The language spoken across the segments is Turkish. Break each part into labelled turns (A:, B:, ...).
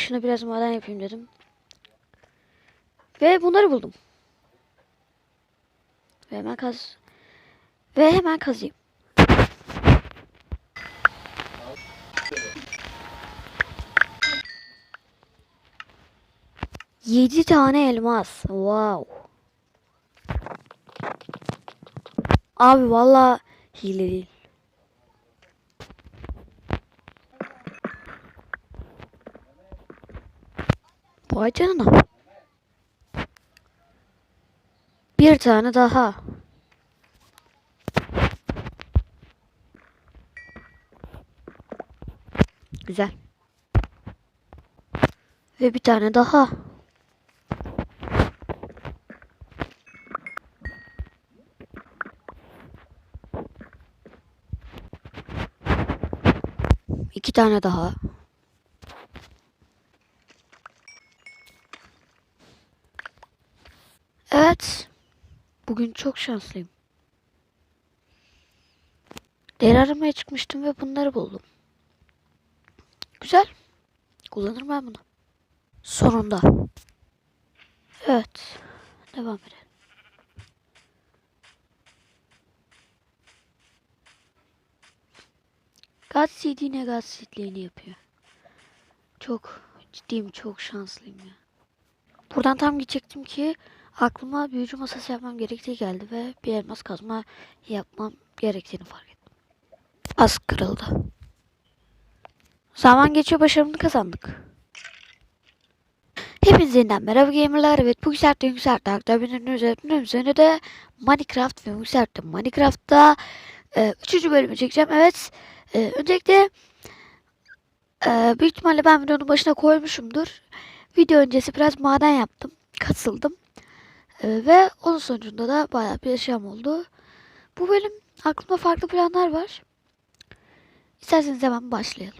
A: dışına biraz maden yapayım dedim. Ve bunları buldum. Ve hemen kaz. Ve hemen kazayım. Yedi tane elmas. Wow. Abi valla hile değil. Vay canına. Bir tane daha. Güzel. Ve bir tane daha. İki tane daha. Evet. Bugün çok şanslıyım. Değer aramaya çıkmıştım ve bunları buldum. Güzel. Kullanırım ben bunu. Sonunda. Evet. Devam edelim. CD ne God Seed'liğini yapıyor. Çok ciddiyim, çok şanslıyım ya. Buradan tam gidecektim ki aklıma büyücü masası yapmam gerektiği geldi ve bir elmas kazma yapmam gerektiğini fark ettim. Az kırıldı. Zaman geçiyor başarımını kazandık. Hepinize yeniden merhaba gamerlar. Evet bu yükseltti yükseltti. Hatta benim üzerinde üzerine de Minecraft ve yükseltti. Minecraft'ta e, üçüncü bölümü çekeceğim. Evet. E, öncelikle e, büyük ihtimalle ben videonun başına koymuşumdur. Video öncesi biraz maden yaptım. Katıldım. E, ve onun sonucunda da bayağı bir yaşam oldu. Bu bölüm aklımda farklı planlar var. İsterseniz hemen başlayalım.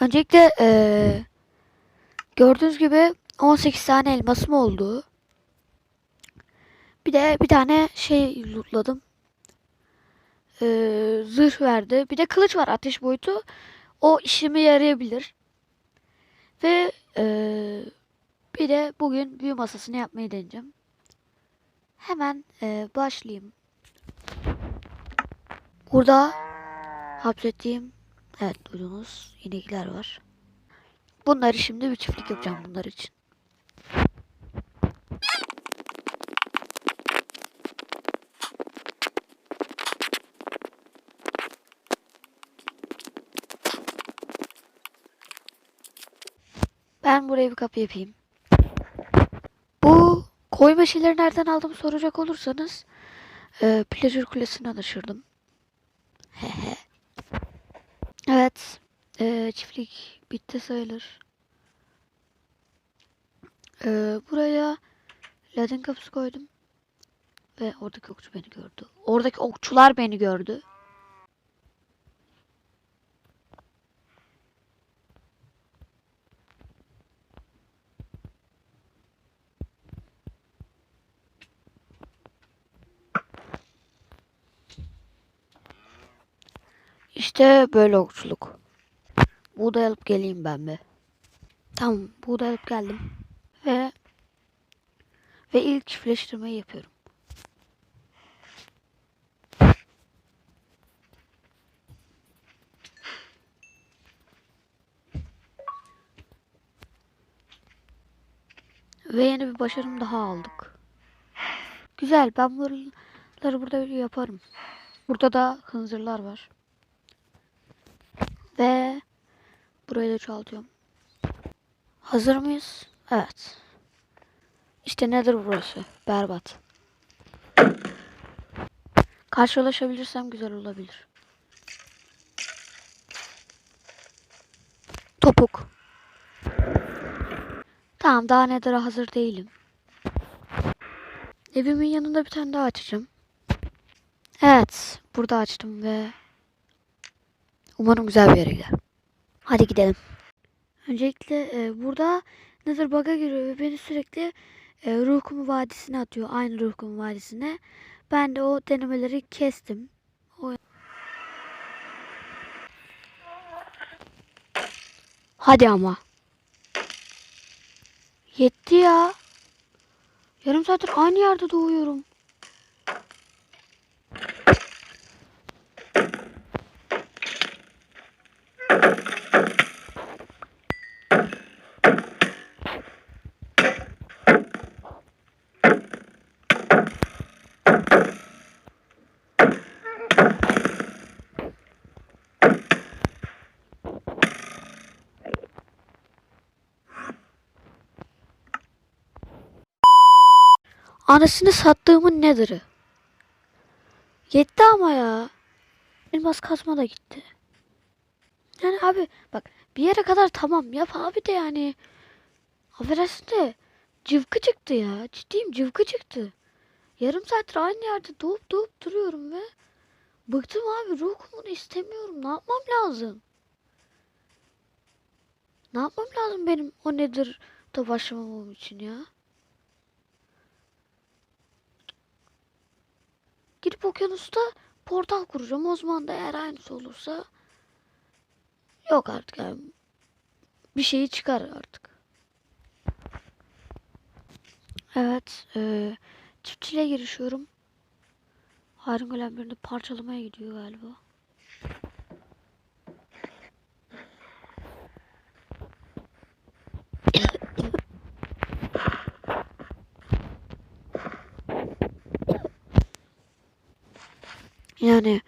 A: Öncelikle e, gördüğünüz gibi 18 tane elmasım oldu. Bir de bir tane şey lootladım. E, zırh verdi. Bir de kılıç var ateş boyutu. O işime yarayabilir. Ve e, bir de bugün büyü masasını yapmayı deneyeceğim. Hemen e, başlayayım. Burada hapsettiğim evet duydunuz inekler var. Bunları şimdi bir çiftlik yapacağım bunlar için. Ben buraya bir kapı yapayım. Koyma şeyleri nereden aldım soracak olursanız e, Pleasure Kulesi'nden aşırdım. Hehe. evet. E, çiftlik bitti sayılır. E, buraya ladin kapısı koydum. Ve oradaki okçu beni gördü. Oradaki okçular beni gördü. İşte böyle okçuluk. Buğday alıp geleyim ben be. Tamam buğday alıp geldim. Ve ve ilk çiftleştirmeyi yapıyorum. Ve yeni bir başarım daha aldık. Güzel ben bunları burada yaparım. Burada da hınzırlar var. Ve burayı da çoğaltıyorum. Hazır mıyız? Evet. İşte nedir burası? Berbat. Karşılaşabilirsem güzel olabilir. Topuk. Tamam daha nether'a hazır değilim. Evimin yanında bir tane daha açacağım. Evet. Burada açtım ve umarım güzel bir yere gider. Hadi gidelim. Öncelikle e, burada Nether bug'a giriyor ve beni sürekli e, ruh kumu vadisine atıyor. Aynı ruh kumu vadisine. Ben de o denemeleri kestim. O... Hadi ama. Yetti ya. Yarım saattir aynı yerde doğuyorum. Anasını sattığımın nedir'i? Yetti ama ya. Elmas kazma da gitti. Yani abi bak bir yere kadar tamam yap abi de yani. Affedersin de cıvkı çıktı ya. Ciddiyim cıvkı çıktı. Yarım saattir aynı yerde doğup doğup duruyorum ve bıktım abi ruh kumunu istemiyorum. Ne yapmam lazım? Ne yapmam lazım benim o nedir da başlamamam için ya? Gidip okyanusta portal kuracağım. O zaman da eğer aynısı olursa yok artık yani. Bir şeyi çıkar artık. Evet. E, çiftçiliğe girişiyorum. Harun golemlerini parçalamaya gidiyor galiba. Yani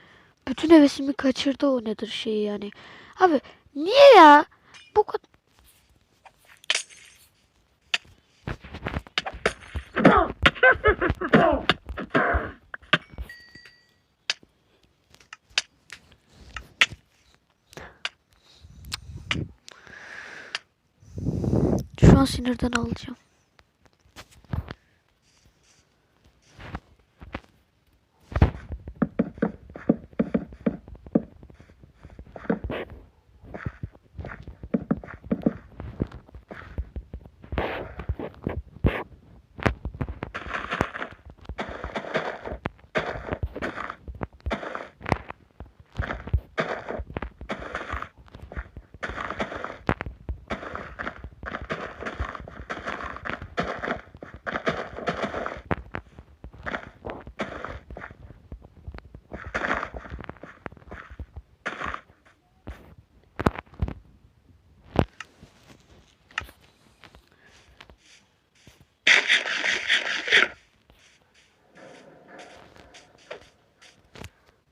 A: bütün hevesimi kaçırdı o nedir şeyi yani. Abi niye ya? Bu kadar... Şu an sinirden alacağım.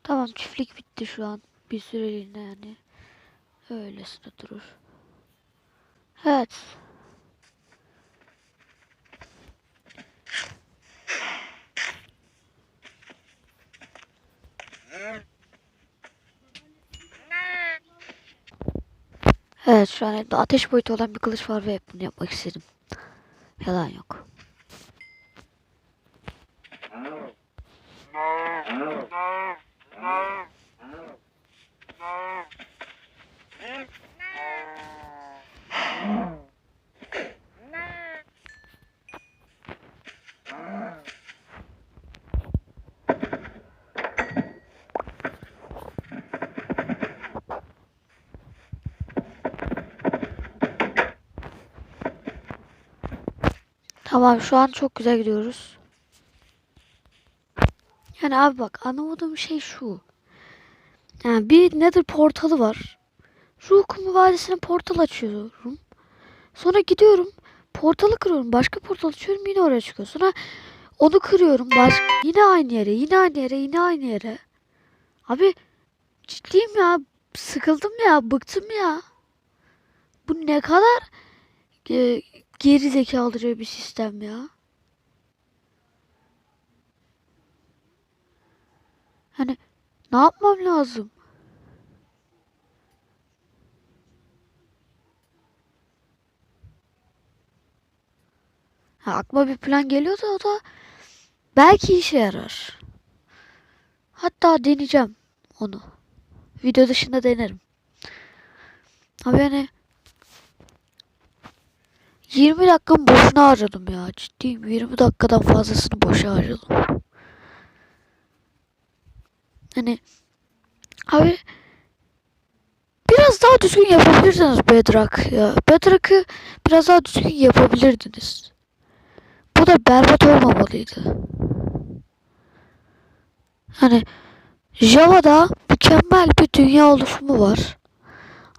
A: Tamam çiftlik bitti şu an. Bir süreliğine yani. Öylesine durur. Evet. Evet şu an ateş boyutu olan bir kılıç var ve bunu yapmak istedim. Yalan yok. Tamam şu an çok güzel gidiyoruz. Yani abi bak anlamadığım şey şu. Yani bir Nether portalı var. Ruh Kumu Vadisi'ne portal açıyorum. Sonra gidiyorum. Portalı kırıyorum. Başka portal açıyorum yine oraya çıkıyor. Sonra onu kırıyorum. Baş... Yine aynı yere. Yine aynı yere. Yine aynı yere. Abi ciddiyim ya. Sıkıldım ya. Bıktım ya. Bu ne kadar e, geri zekalıca bir sistem ya. Hani ne yapmam lazım? Ha, aklıma bir plan geliyor da o da belki işe yarar. Hatta deneyeceğim onu. Video dışında denerim. Abi yani 20 dakikam boşuna harcadım ya. Ciddiyim 20 dakikadan fazlasını boşa harcadım. Hani abi biraz daha düzgün yapabilirsiniz Bedrock ya. Bedrock'ı biraz daha düzgün yapabilirdiniz. Bu da berbat olmamalıydı. Hani Java'da mükemmel bir dünya oluşumu var.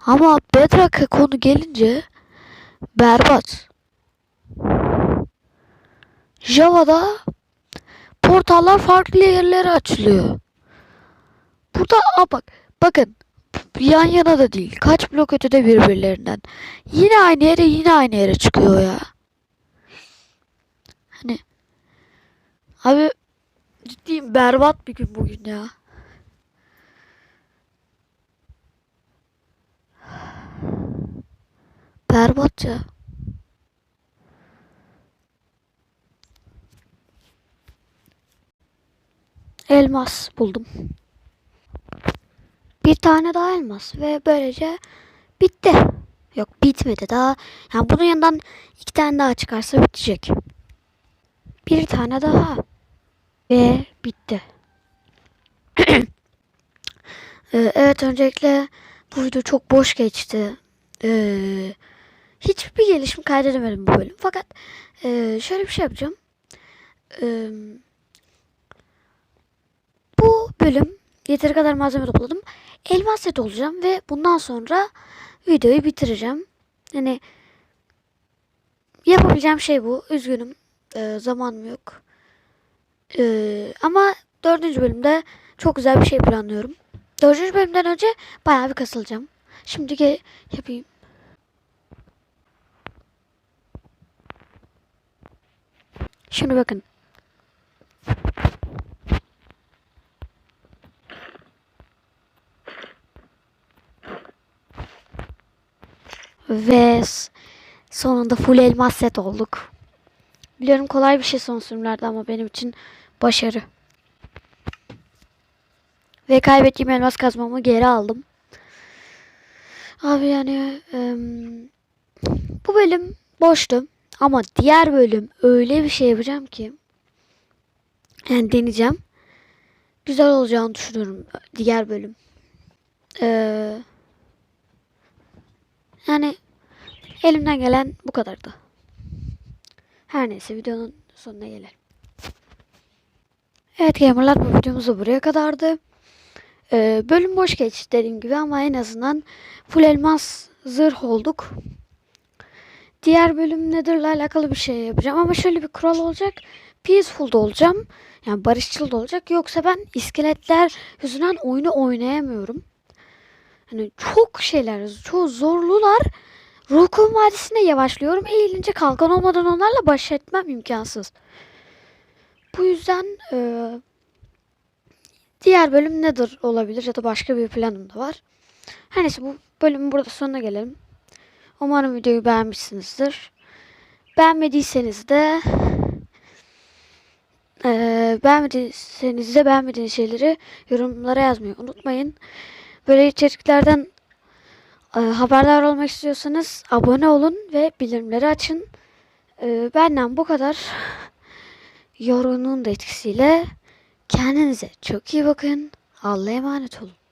A: Ama Bedrock'a konu gelince berbat. Java'da portallar farklı yerlere açılıyor. Burada aa bak bakın yan yana da değil. Kaç blok ötede birbirlerinden. Yine aynı yere yine aynı yere çıkıyor ya. Hani abi ciddiyim berbat bir gün bugün ya. Berbat. Elmas buldum. Bir tane daha elmas ve böylece bitti. Yok bitmedi daha. Yani bunun yanından iki tane daha çıkarsa bitecek. Bir tane daha. Ve bitti. Ee, evet öncelikle bu video çok boş geçti. Ee, hiçbir gelişim kaydedemedim bu bölüm. Fakat e, şöyle bir şey yapacağım. Ee, bu bölüm yeteri kadar malzeme topladım. Elmas set olacağım ve bundan sonra videoyu bitireceğim. Yani yapabileceğim şey bu. Üzgünüm. Ee, zamanım yok. Ee, ama dördüncü bölümde çok güzel bir şey planlıyorum. Dördüncü bölümden önce bayağı bir kasılacağım. Şimdi yapayım. Şimdi bakın. Ve sonunda full elmas set olduk. Biliyorum kolay bir şey son sürümlerde ama benim için başarı. Ve kaybettiğim elmas kazmamı geri aldım. Abi yani em, bu bölüm boştu. Ama diğer bölüm öyle bir şey yapacağım ki yani deneyeceğim. Güzel olacağını düşünüyorum diğer bölüm. Ee, yani elimden gelen bu kadardı. Her neyse videonun sonuna gelelim. Evet gamerlar bu videomuz da buraya kadardı. Ee, bölüm boş geçti dediğim gibi ama en azından full elmas zırh olduk. Diğer bölüm Nether'la alakalı bir şey yapacağım ama şöyle bir kural olacak. Peaceful'da olacağım. Yani barışçıl da olacak. Yoksa ben iskeletler yüzünden oyunu oynayamıyorum. Hani çok şeyler, çok zorlular. Ruhkum Vadisi'nde yavaşlıyorum. Eğilince kalkan olmadan onlarla baş etmem imkansız. Bu yüzden e, diğer bölüm nedir olabilir ya da başka bir planım da var. Her neyse bu bölümün burada sonuna gelelim. Umarım videoyu beğenmişsinizdir. Beğenmediyseniz de e, beğenmediyseniz de beğenmediğiniz şeyleri yorumlara yazmayı unutmayın. Böyle içeriklerden e, haberdar olmak istiyorsanız abone olun ve bildirimleri açın. E, benden bu kadar. Yorunun da etkisiyle kendinize çok iyi bakın. Allah'a emanet olun.